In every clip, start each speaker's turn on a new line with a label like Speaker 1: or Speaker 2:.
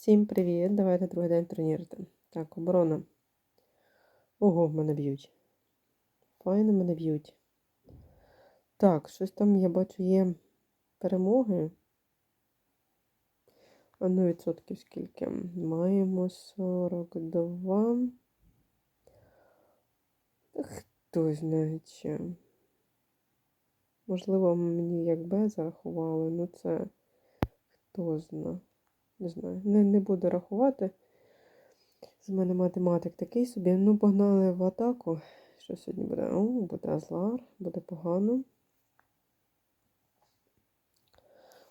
Speaker 1: Всім привіт! Давайте другий день тренувати. Так, оборона. Ого, мене б'ють. Файно мене б'ють. Так, щось там, я бачу, є перемоги. А ну, відсотків скільки? Маємо 42. Хто знає чим. Можливо, мені як Б зарахували, ну це хто знає. Не знаю, не, не буду рахувати. З мене математик такий собі. Ну, погнали в атаку. Що сьогодні буде? О, буде Азлар, буде погано.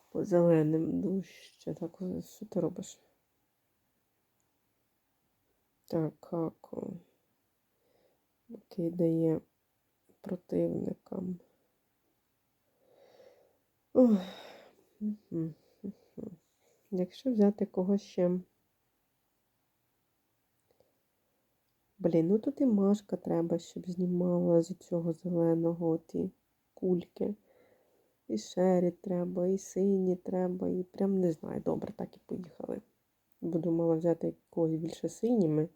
Speaker 1: По зеленим дужче. Так, що ти робиш? Так, како. Кидає противникам. Ох. Угу. Якщо взяти когось ще. Блін, ну тут і Машка треба, щоб знімала з цього зеленого ті кульки. І шері треба, і сині треба, і прям не знаю. Добре, так і поїхали. Буду мала взяти когось більше синіми.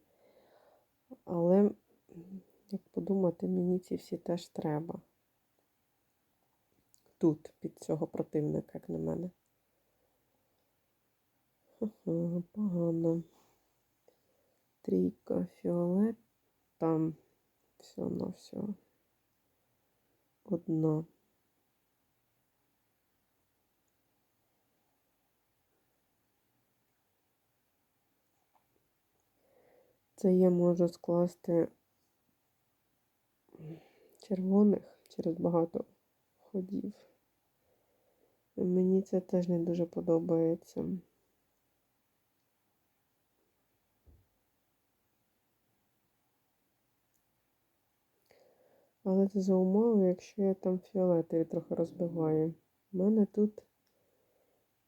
Speaker 1: Але, як подумати, мені ці всі теж треба. Тут, під цього противника, як на мене. Погано. Трійка, фіолет, там все на все. Одна. Це я можу скласти червоних через багато ходів. Мені це теж не дуже подобається. Але це за умови, якщо я там фіолетові трохи розбиваю. У мене тут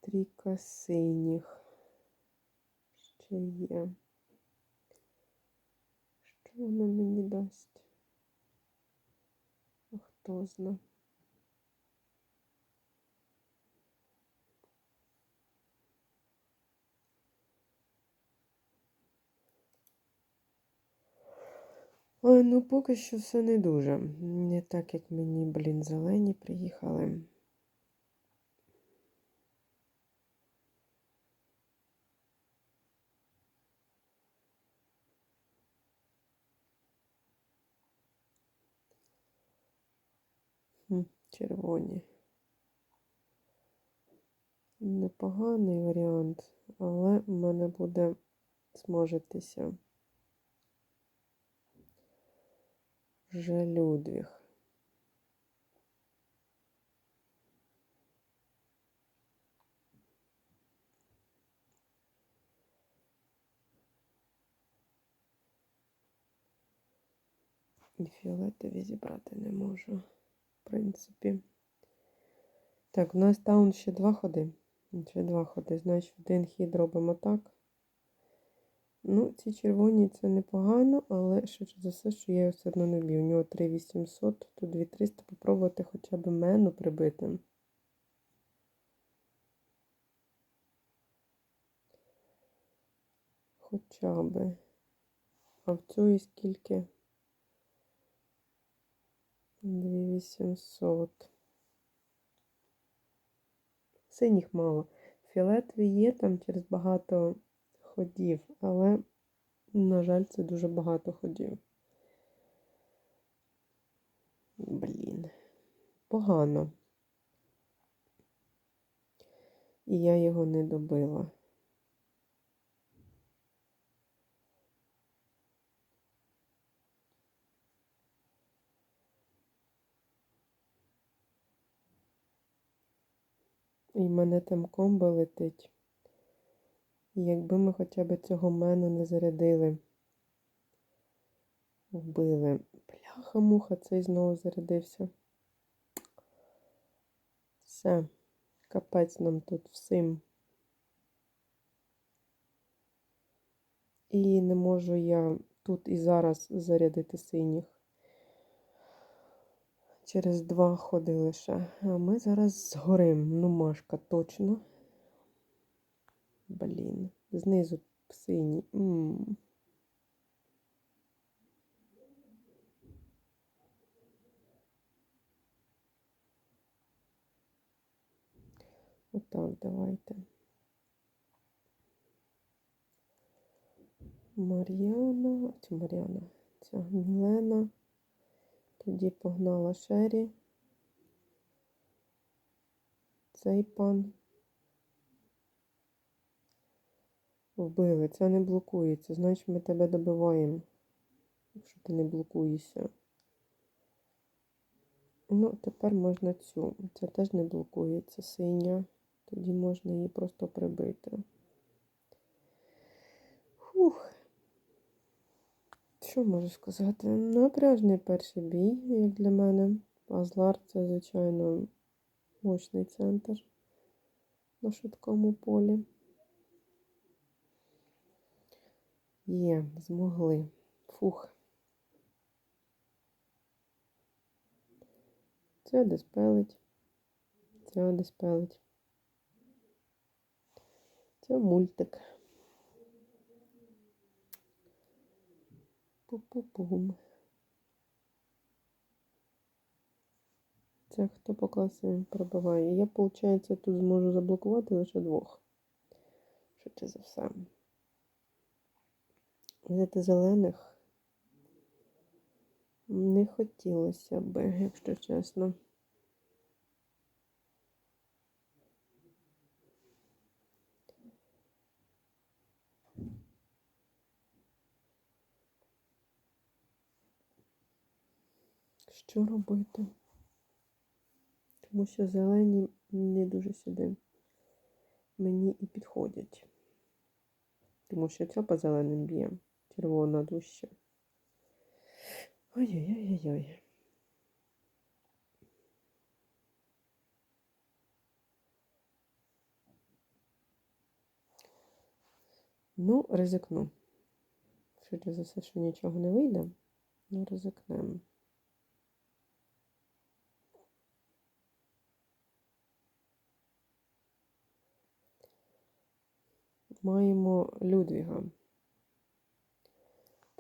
Speaker 1: трійка синіх. Ще є. Що воно мені дасть? Хто знає? Ой, ну поки що все не дуже. Не так, як мені, блін, зелені приїхали. Червоні. Непоганий варіант, але в мене буде смажитися. Вже Людвіг. І фіолетові зібрати не можу, в принципі. Так, у нас таун ще два ходи. Ще два ходи. Значить, один хід робимо так. Ну, ці червоні це непогано, але швидше за все, що я його все одно не б'ю. У нього 3800, тут 2300 попробувати хоча б мену прибити. Хоча б. А в цій скільки? 2800. Синіх мало. Фіолетові є там через багато ходів, але, на жаль, це дуже багато ходів. Блін, погано. І я його не добила. І мене там комбо летить. І якби ми хоча б цього мену не зарядили, вбили. Бляха-муха, цей знову зарядився. Все, капець нам тут всім. І не можу я тут і зараз зарядити синіх. Через два ходи лише. А ми зараз згорим. Ну, Машка, точно. Блін. Знизу синій. М. Отак, давайте. Мар'яна, чи Мар'яна, ця Мілена. Тоді погнала Шері. Цей пан. Вбили. Це не блокується. Значить, ми тебе добиваємо, якщо ти не блокуєшся. Ну, тепер можна цю. Це теж не блокується синя. Тоді можна її просто прибити. Фух. Що можу сказати? Напряжний перший бій, як для мене. Азлар це, звичайно, мощний центр на швидкому полі. Є, змогли. Фух. Це диспелить. Це диспелить. Це мультик. Пу-пу-пум. Це хто по класі пробиває? Я, виходить, тут зможу заблокувати лише двох. Швидше за все. Взяти зелених не хотілося би, якщо чесно. Що робити? Тому що зелені не дуже сюди мені і підходять. Тому що ця по зеленим б'є. Червона дужче. Ой-ой-ой-ой. Ну, ризикну. Швидше за все, що нічого не вийде, ну ризикнемо. Маємо Людвіга.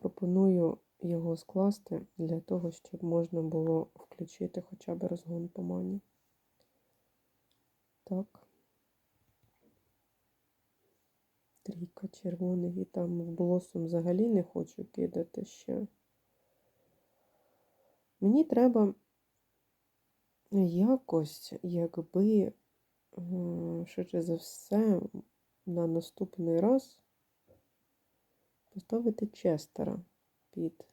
Speaker 1: Пропоную його скласти для того, щоб можна було включити хоча б розгон по мані. Так. Трійка червоних і там в блосом взагалі не хочу кидати ще. Мені треба якось, якби, швидше за все, на наступний раз поставити Честера під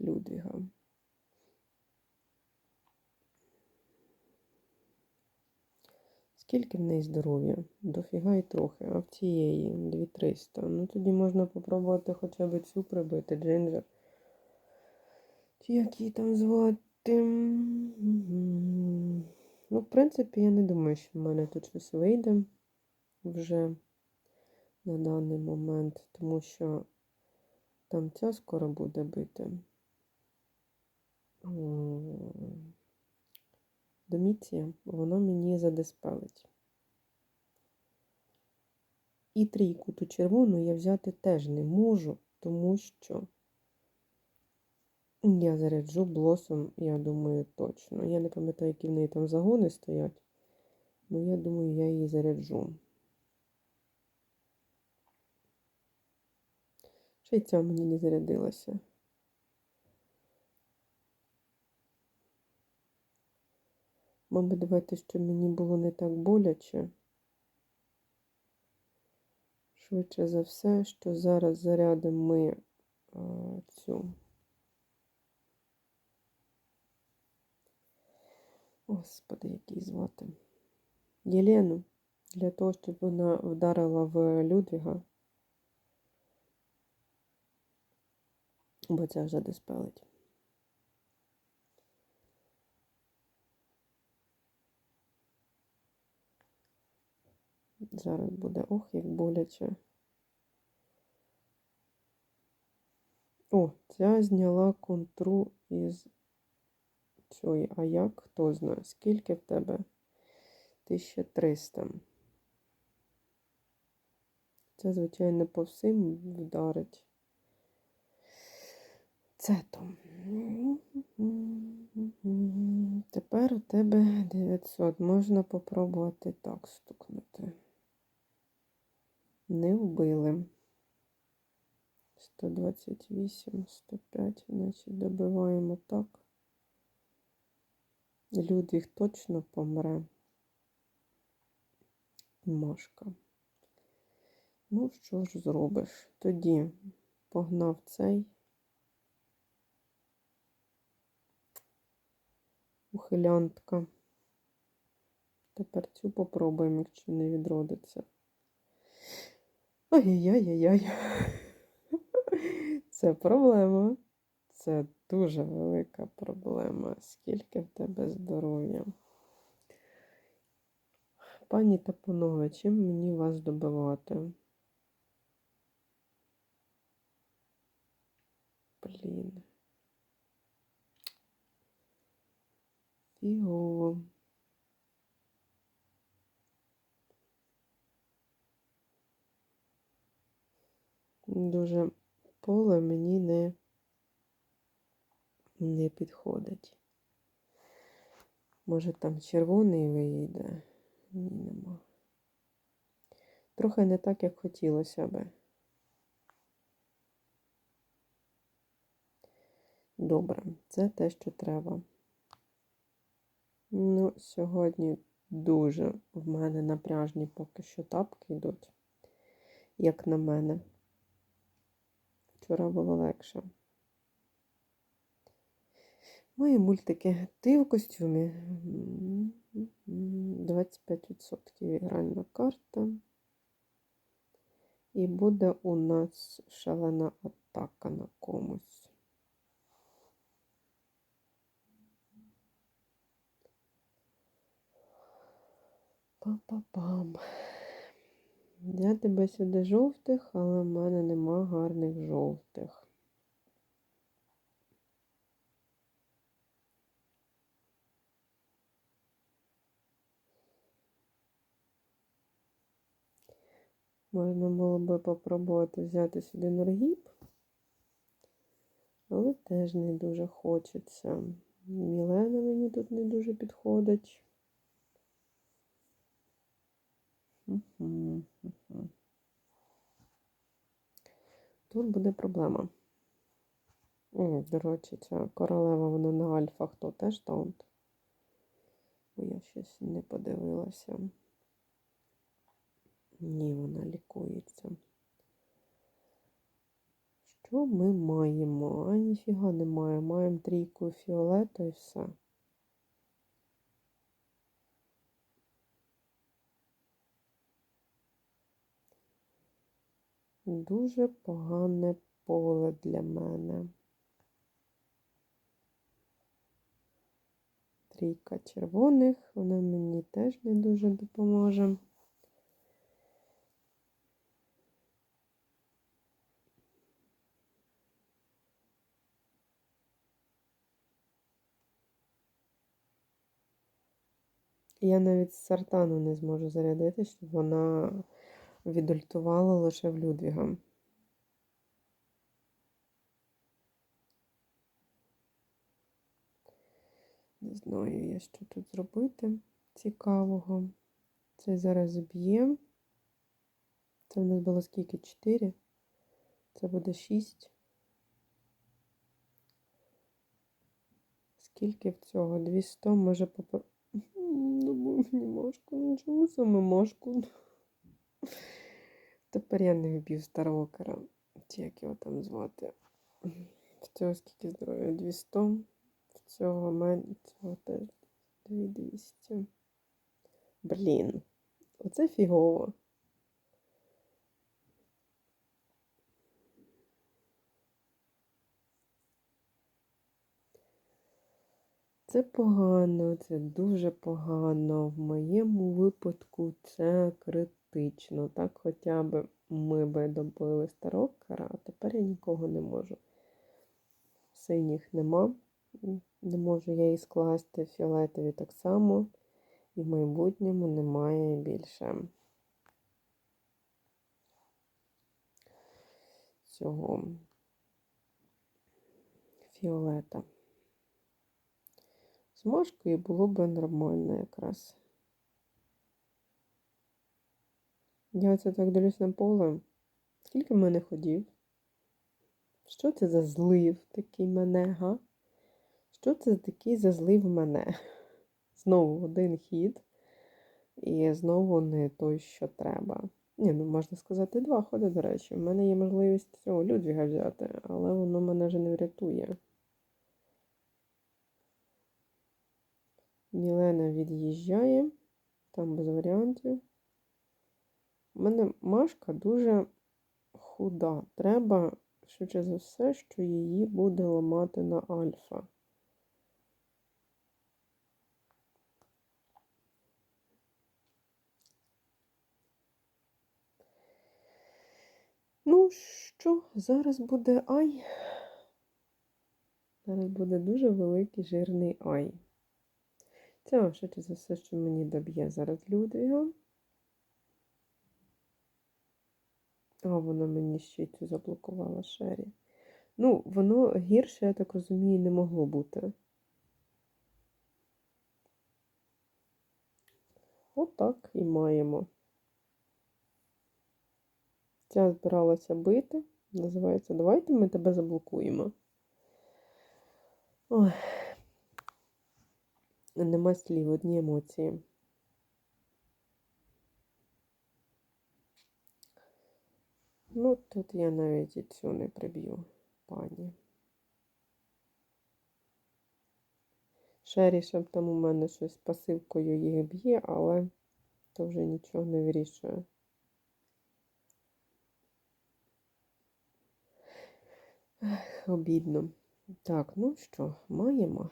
Speaker 1: Людвіга. Скільки в неї здоров'я? Дофіга й трохи, а в цієї 2300. Ну тоді можна попробувати хоча б цю прибити, Джинджер. Чи як її там звати? Ну, в принципі, я не думаю, що в мене тут щось вийде вже на даний момент, тому що там ця скоро буде бити. Доміція, воно мені задиспелить. І трійку ту червону я взяти теж не можу, тому що я заряджу блосом, я думаю, точно. Я не пам'ятаю, які в неї там загони стоять, але я думаю, я її заряджу. Ще й ця мені не зарядилася. Мабуть, давайте, щоб мені було не так боляче. Швидше за все, що зараз зарядимо ми а, цю. Господи, який звати. Єлену, для того, щоб вона вдарила в Людвіга. Бо це вже диспелить. Зараз буде ох, як боляче. О, ця зняла контру із цієї. А як? Хто знає? Скільки в тебе? 1300. Це, звичайно, по всім вдарить. Це. Тепер у тебе 900. Можна попробувати так стукнути. Не вбили. 128, 105, значить добиваємо так. Людвіг точно помре. Машка. Ну, що ж зробиш? Тоді погнав цей. Ухилянтка. Тепер цю попробуємо, якщо не відродиться. Ай-яй-яй-яй. Це проблема. Це дуже велика проблема. Скільки в тебе здоров'я? Пані та панове, чим мені вас добивати? Блін. Фігово. Дуже поле мені не, не підходить. Може там червоний вийде? Ні, нема. Трохи не так, як хотілося би. Добре, це те, що треба. Ну, сьогодні дуже в мене напряжні поки що тапки йдуть, як на мене. Вчора було легше. Мої мультики. Ти в костюмі. 25% ігральна карта. І буде у нас шалена атака на комусь. Па-па-пам. Я тебе сюди жовтих, але в мене нема гарних жовтих. Можна було би попробувати взяти сюди норгіп, але теж не дуже хочеться. Мілена мені тут не дуже підходить. Тут буде проблема. До речі, ця королева вона на альфа хто теж таунт? Бо я щось не подивилася. Ні, вона лікується. Що ми маємо? А ніфіга немає. Маємо трійку фіолету і все. Дуже погане поле для мене. Трійка червоних, вона мені теж не дуже допоможе. Я навіть з сартану не зможу зарядити, щоб вона відультувала лише в Людвіга. Не знаю я, що тут зробити цікавого. Це зараз б'є. Це в нас було скільки? 4. Це буде 6. Скільки в цього? 200, може попер... Ну, мені мошку, нічого саме мошку. Тепер я не вб'ю старокера. Чи як його там звати? В цього скільки здоров'я? 200. В цього мене цього теж 2200. Блін. Оце фігово. Це погано, це дуже погано. В моєму випадку це критично. Так хоча б ми би добили старокера, а тепер я нікого не можу. Синіх нема. Не можу я і скласти фіолетові так само. І в майбутньому немає більше. цього фіолета. З машкою було б нормально якраз. Я оце так дивлюсь на поле. Скільки в мене ходів? Що це за злив такий мене, га? Що це такий за злив мене? Знову один хід. І знову не той, що треба. Ні, ну можна сказати, два ходи, до речі. У мене є можливість цього Людвіга взяти, але воно мене вже не врятує. Мілена від'їжджає, там без варіантів. У мене Машка дуже худа. Треба, швидше за все, що її буде ламати на альфа. Ну що, зараз буде ай. Зараз буде дуже великий жирний ай. Це швидше за все, що мені доб'є зараз Людвіга. А, воно мені ще й цю заблокувала Шері. Ну, воно гірше, я так розумію, не могло бути. Отак і маємо. Ця збиралася бити. Називається Давайте ми тебе заблокуємо. Ой. Нема слів, одні емоції. Ну, тут я навіть і цю не приб'ю, пані. Шері, щоб там у мене щось пасивкою їх б'є, але то вже нічого не вирішує. Ех, обідно. Так, ну що, маємо.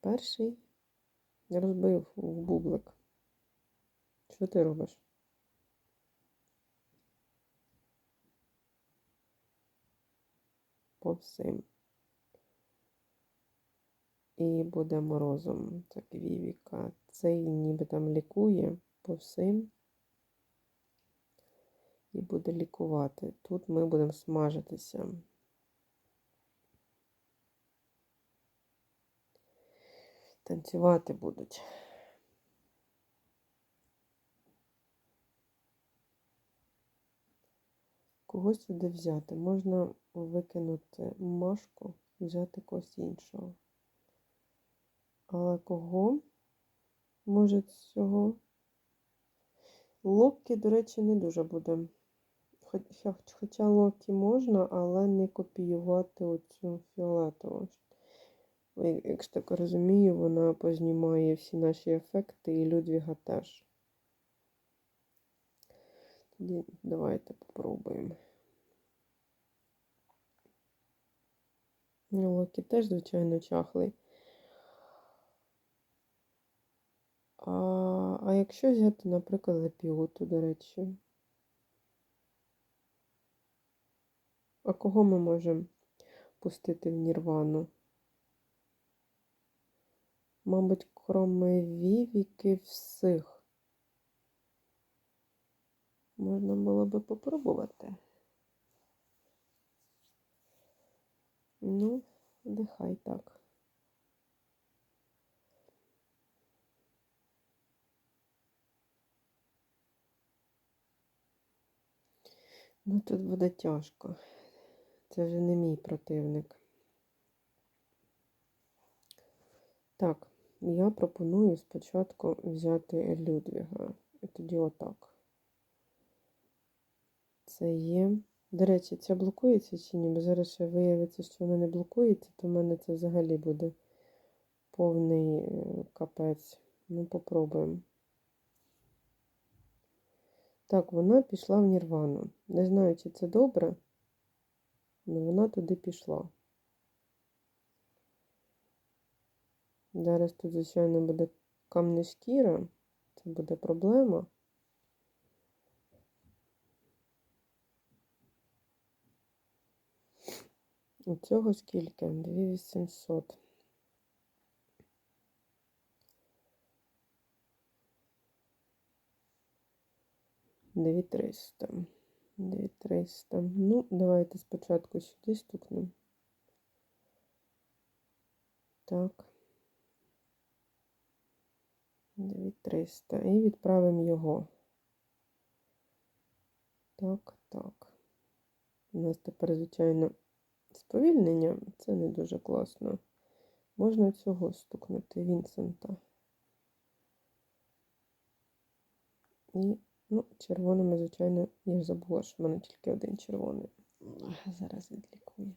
Speaker 1: Перший розбив в бублик. Що ти робиш? По всім. І буде морозом. Так, Вівіка. Цей ніби там лікує по всім. І буде лікувати. Тут ми будемо смажитися. Танцювати будуть. Когось сюди взяти. Можна викинути машку взяти когось іншого. Але кого може цього? Локі, до речі, не дуже буде. Хоча Локі можна, але не копіювати оцю фіолетову. Якщо так розумію, вона познімає всі наші ефекти і Людвіга теж. Давайте попробуємо. Ну, Локі теж, звичайно, чахлий. А а якщо взяти, наприклад, лепіоту, до речі. А кого ми можемо пустити в Нірвану? Мабуть, кроме Вівіки всіх. Можна було би попробувати. Ну, нехай так. Ну, тут буде тяжко. Це вже не мій противник. Так, я пропоную спочатку взяти Людвіга. І тоді отак. Це є. До речі, це блокується чи ні? Бо зараз ще виявиться, що воно не блокується, то в мене це взагалі буде повний е, капець. Ну, попробуємо. Так, вона пішла в Нірвану. Не знаю, чи це добре, але вона туди пішла. Зараз тут, звичайно, буде камне шкіра, це буде проблема. У цього скільки? 2800. Дві триста. 9300. Ну, давайте спочатку сюди стукнемо. Так. 9300. І відправимо його. Так, так. У нас тепер, звичайно, сповільнення. Це не дуже класно. Можна цього стукнути Вінсента. І, ну, червоними, звичайно, я ж забула, що в мене тільки один червоний. Зараз відлікую.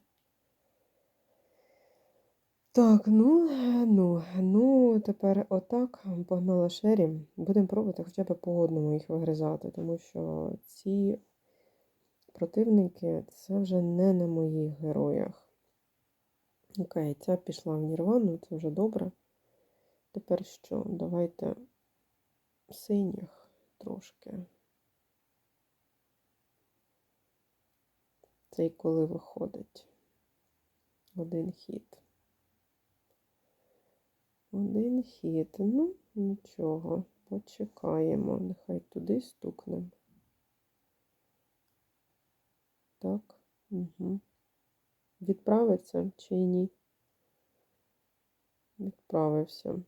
Speaker 1: Так, ну, ну, ну, тепер отак погнала Шері. Будемо пробувати хоча б по одному їх вигризати, тому що ці противники це вже не на моїх героях. Окей, ця пішла в Нірвану, це вже добре. Тепер що? Давайте синіх трошки. Цей коли виходить. Один хід. Один хід. Ну, нічого, почекаємо. Нехай туди стукнемо. Так, угу. Відправиться чи ні? Відправився.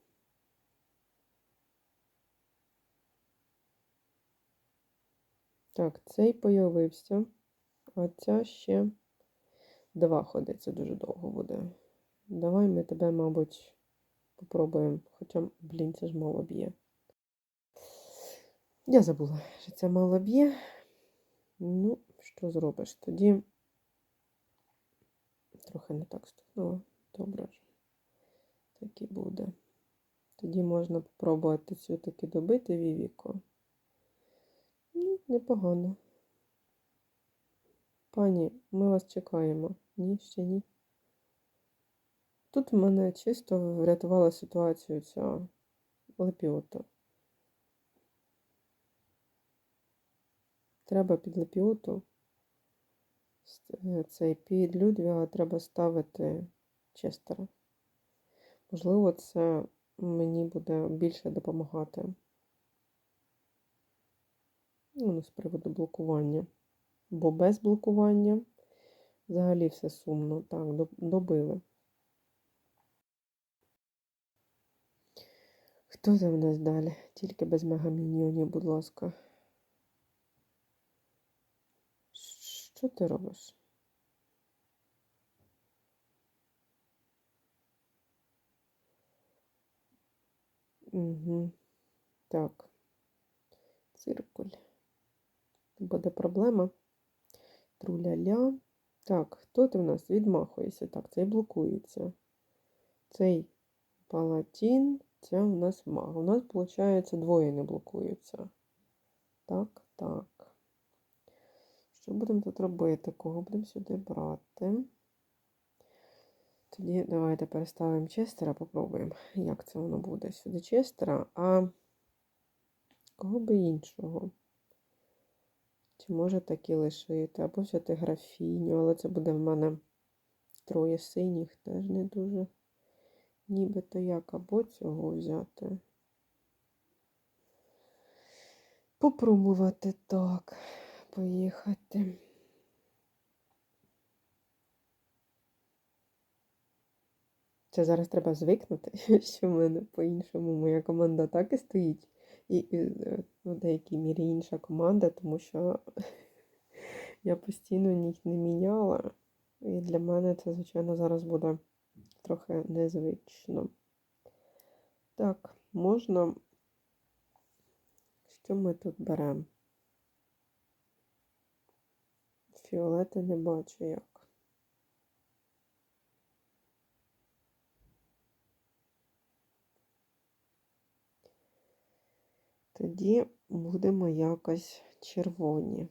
Speaker 1: Так, цей появився, а ця ще два ходи. Це дуже довго буде. Давай ми тебе, мабуть, попробуємо. Хоча, блін, це ж мало б'є. Я забула, що це мало б'є. Ну, що зробиш? Тоді трохи не так стукнуло. Добре ж. Так і буде. Тоді можна спробувати цю таки добити Вівіку. Ну, непогано. Пані, ми вас чекаємо. Ні, ще ні. Тут в мене чисто врятувала ситуацію ця лепіота. Треба під лепіоту цей під Людвіга треба ставити Честера. Можливо, це мені буде більше допомагати. Ну, з приводу блокування. Бо без блокування взагалі все сумно. Так, добили. Хто там в нас далі? Тільки без мегаміньйонів, будь ласка. Що ти робиш? Угу. Так, циркуль. Буде проблема. Труля-ля. Так, хто ти в нас відмахується? Так, цей блокується. Цей палатін, це у нас маг. У нас, виходить, двоє не блокуються. Так, так. Що будемо тут робити? Кого будемо сюди брати? Тоді давайте переставимо Честера, попробуємо, як це воно буде. Сюди Честера, а кого би іншого? Чи може такі лишити? Або взяти графіню, але це буде в мене троє синіх, теж не дуже. Нібито як, або цього взяти. Попробувати так, поїхати. Це зараз треба звикнути, що в мене по-іншому моя команда так і стоїть. І, і е, в деякій мірі інша команда, тому що я постійно їх не міняла. І для мене це, звичайно, зараз буде трохи незвично. Так, можна. Що ми тут беремо? Фіолети не бачу як. Тоді будемо якось червоні.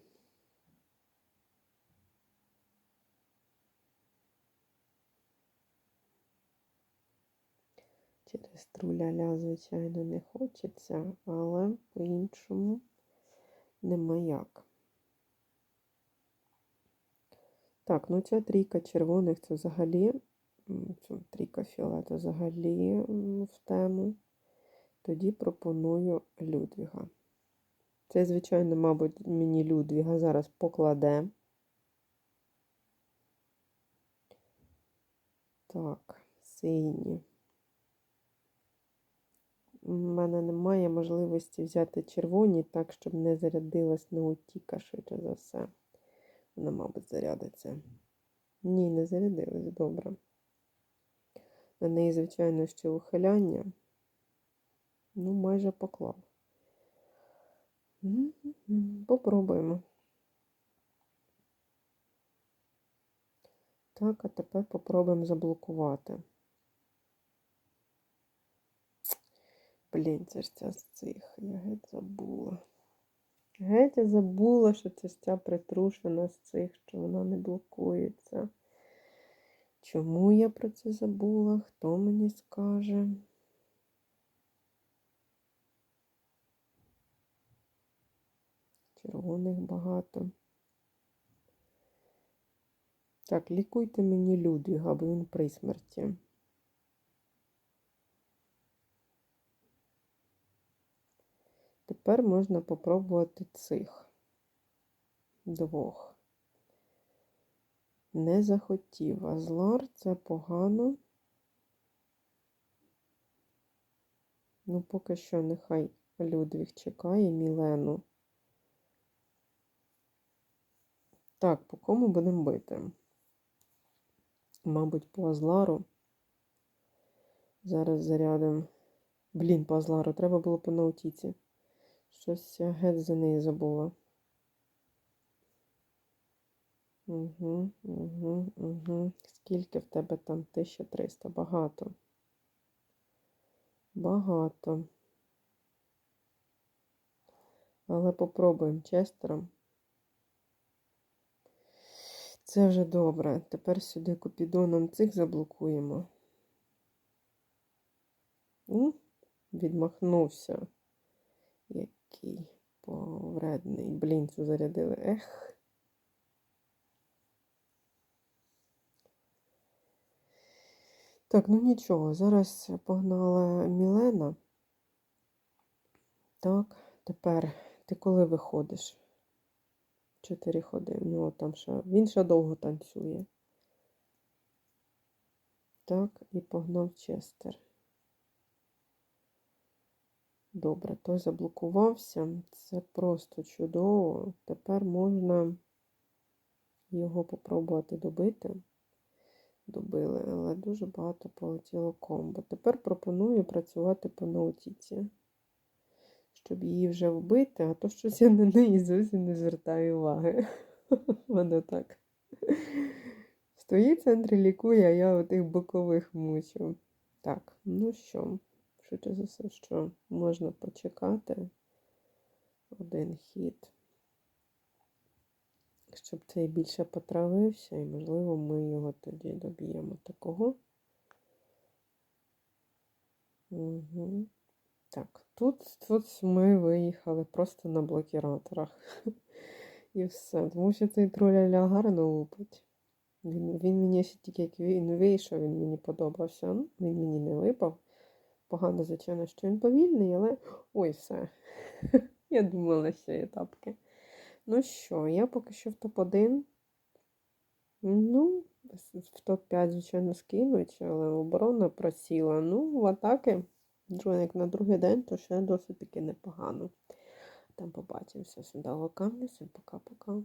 Speaker 1: Через труляля, звичайно, не хочеться, але по-іншому нема як. Так, ну ця трійка червоних це взагалі, ця трійка фіолету взагалі в тему. Тоді пропоную Людвіга. Це, звичайно, мабуть, мені Людвіга зараз покладе. Так, сині. У мене немає можливості взяти червоні так, щоб не зарядилась наутіка, швидше за все. Вона, мабуть, зарядиться. Ні, не зарядилась, добре. На неї, звичайно, ще ухиляння. Ну, майже поклав. Попробуємо. Так, а тепер попробуємо заблокувати. Блін, це ж ця з цих. Я геть забула. Геть я забула, що це ця притрушена з цих, що вона не блокується. Чому я про це забула? Хто мені скаже? Червоних багато. Так, лікуйте мені Людвіга, бо він при смерті. Тепер можна попробувати цих двох. Не захотів. Азлар це погано. Ну, поки що нехай Людвіг чекає Мілену. Так, по кому будемо бити? Мабуть, по Азлару. Зараз зарядимо. Блін, по Азлару. Треба було по наутіці. Щось я геть за неї забула. Угу, угу, угу. Скільки в тебе там? 1300? Багато. Багато. Але попробуємо честером. Це вже добре. Тепер сюди купідоном цих заблокуємо. У, відмахнувся. Який повредний. Блін, цю зарядили. Ех. Так, ну нічого, зараз погнала Мілена. Так, тепер ти коли виходиш? Чотири ходи. У нього там ще. Він ще довго танцює. Так, і погнав Честер. Добре, той заблокувався. Це просто чудово. Тепер можна його попробувати добити. Добили, але дуже багато полетіло комбо. Тепер пропоную працювати по наутіці, щоб її вже вбити, а то щось я на неї зовсім не звертаю уваги. Воно так. Стоїть в центрі лікує, а я отих бокових мучу. Так, ну що, швидше за все, що можна почекати один хід щоб цей більше потравився, і, можливо, ми його тоді доб'ємо такого. Угу. Так, тут, тут ми виїхали просто на блокіраторах. І все. Тому що цей троляля гарно лупить. Він він мені ще тільки як він вийшов, він мені подобався. Ну, Він мені не випав. Погано, звичайно, що він повільний, але ой, все. Я думала, що є тапки. Ну що, я поки що в топ-1. Ну, в топ-5, звичайно, скинуть, але оборона просіла. Ну, в атаки, як на другий день, то ще досить таки непогано. Там побачимося. Всім дало камня, всім пока-пока.